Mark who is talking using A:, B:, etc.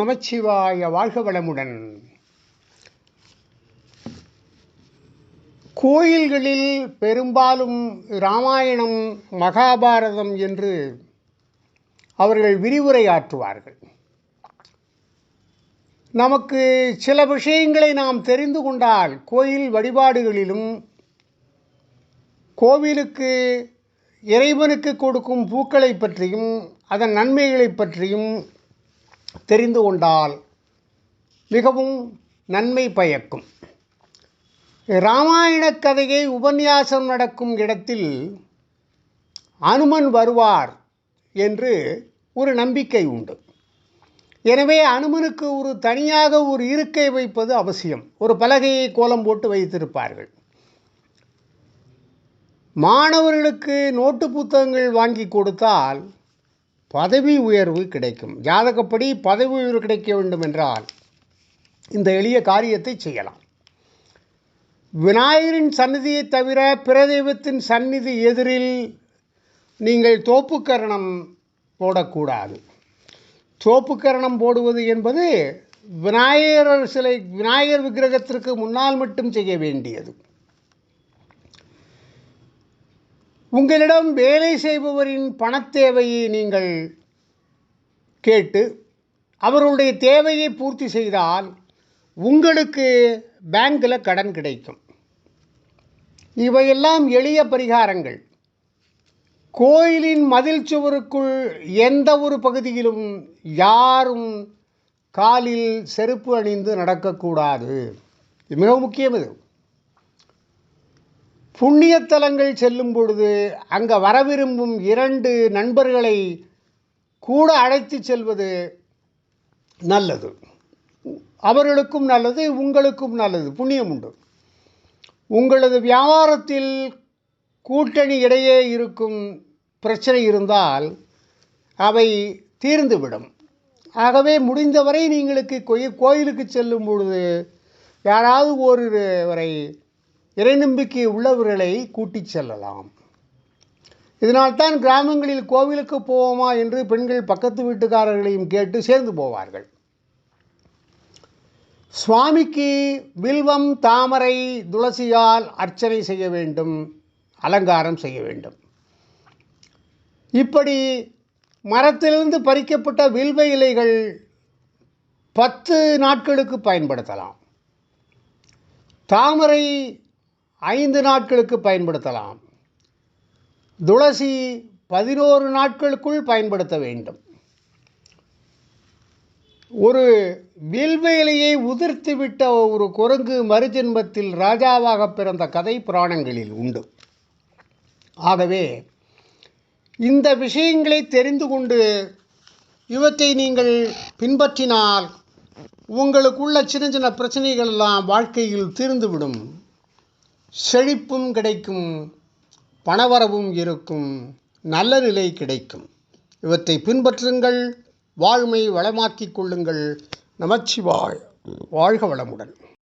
A: நமச்சிவாய வாழ்க வளமுடன். கோயில்களில் பெரும்பாலும் இராமாயணம் மகாபாரதம் என்று அவர்கள் விரிவுரையாற்றுவார்கள். நமக்கு சில விஷயங்களை நாம் தெரிந்து கொண்டால் கோயில் வழிபாடுகளிலும் கோவிலுக்கு இறைவனுக்கு கொடுக்கும் பூக்களை பற்றியும் அதன் நன்மைகளை பற்றியும் தெரிந்து கொண்டால் மிகவும் நன்மை பயக்கும். இராமாயண கதையை உபன்யாசம் நடக்கும் இடத்தில் அனுமன் வருவார் என்று ஒரு நம்பிக்கை உண்டு. எனவே அனுமனுக்கு ஒரு தனியாக ஒரு இருக்கை வைப்பது அவசியம். ஒரு பலகையை கோலம் போட்டு வைத்திருப்பார்கள். மாணவர்களுக்கு நோட்டு புத்தகங்கள் வாங்கி கொடுத்தால் பதவி உயர்வு கிடைக்கும். ஜாதகப்படி பதவி உயர்வு கிடைக்க வேண்டும் என்றால் இந்த எளிய காரியத்தை செய்யலாம். விநாயகரின் சந்நிதியை தவிர பிற தெய்வத்தின் சந்நிதி எதிரில் நீங்கள் தோப்புக்கரணம் போடக்கூடாது. தோப்புக்கரணம் போடுவது என்பது விநாயகர் சிலை விநாயகர் விக்கிரகத்திற்கு முன்னால் மட்டும் செய்ய வேண்டியது. உங்களிடம் வேலை செய்பவரின் பணத்தேவையை நீங்கள் கேட்டு அவருடைய தேவையை பூர்த்தி செய்தால் உங்களுக்கு பேங்கில் கடன் கிடைக்கும். இவையெல்லாம் எளிய பரிகாரங்கள். கோயிலின் மதில் சுவருக்குள் எந்த ஒரு பகுதியிலும் யாரும் காலில் செருப்பு அணிந்து நடக்கக்கூடாது. இது மிக முக்கியம் இது. புண்ணியத்தலங்கள் செல்லும் பொழுது அங்கே வர விரும்பும் இரண்டு நண்பர்களை கூட அழைத்து செல்வது நல்லது. அவர்களுக்கும் நல்லது உங்களுக்கும் நல்லது. புண்ணியம் உண்டு. உங்களது வியாபாரத்தில் கூட்டணி இடையே இருக்கும் பிரச்சனை இருந்தால் அவை தீர்ந்துவிடும். ஆகவே முடிந்தவரை நீங்களுக்கு கோயிலுக்கு செல்லும் பொழுது யாராவது ஒருவரை இறைநம்பிக்கை உள்ளவர்களை கூட்டிச் செல்லலாம். இதனால்தான் கிராமங்களில் கோவிலுக்கு போவோமா என்று பெண்கள் பக்கத்து வீட்டுக்காரர்களையும் கேட்டு சேர்ந்து போவார்கள். சுவாமிக்கு வில்வம் தாமரை துளசியால் அர்ச்சனை செய்ய வேண்டும் அலங்காரம் செய்ய வேண்டும். இப்படி மரத்திலிருந்து பறிக்கப்பட்ட வில்வ இலைகள் பத்து நாட்களுக்கு பயன்படுத்தலாம். தாமரை ஐந்து நாட்களுக்கு பயன்படுத்தலாம். துளசி பதினோரு நாட்களுக்குள் பயன்படுத்த வேண்டும். ஒரு வில்வேலையை உதிர்த்து விட்ட ஒரு குரங்கு மறுஜென்மத்தில் ராஜாவாக பிறந்த கதை புராணங்களில் உண்டு. ஆகவே இந்த விஷயங்களை தெரிந்து கொண்டு இவற்றை நீங்கள் பின்பற்றினால் உங்களுக்குள்ள சின்ன சின்ன பிரச்சனைகள் எல்லாம் வாழ்க்கையில் தீர்ந்துவிடும். செழிப்பும் கிடைக்கும் பணவரவும் இருக்கும் நல்ல நிலை கிடைக்கும். இவற்றை பின்பற்றுங்கள் வாழ்மை வளமாக்கிக் கொள்ளுங்கள். நமச்சிவாய். வாழ்க வளமுடன்.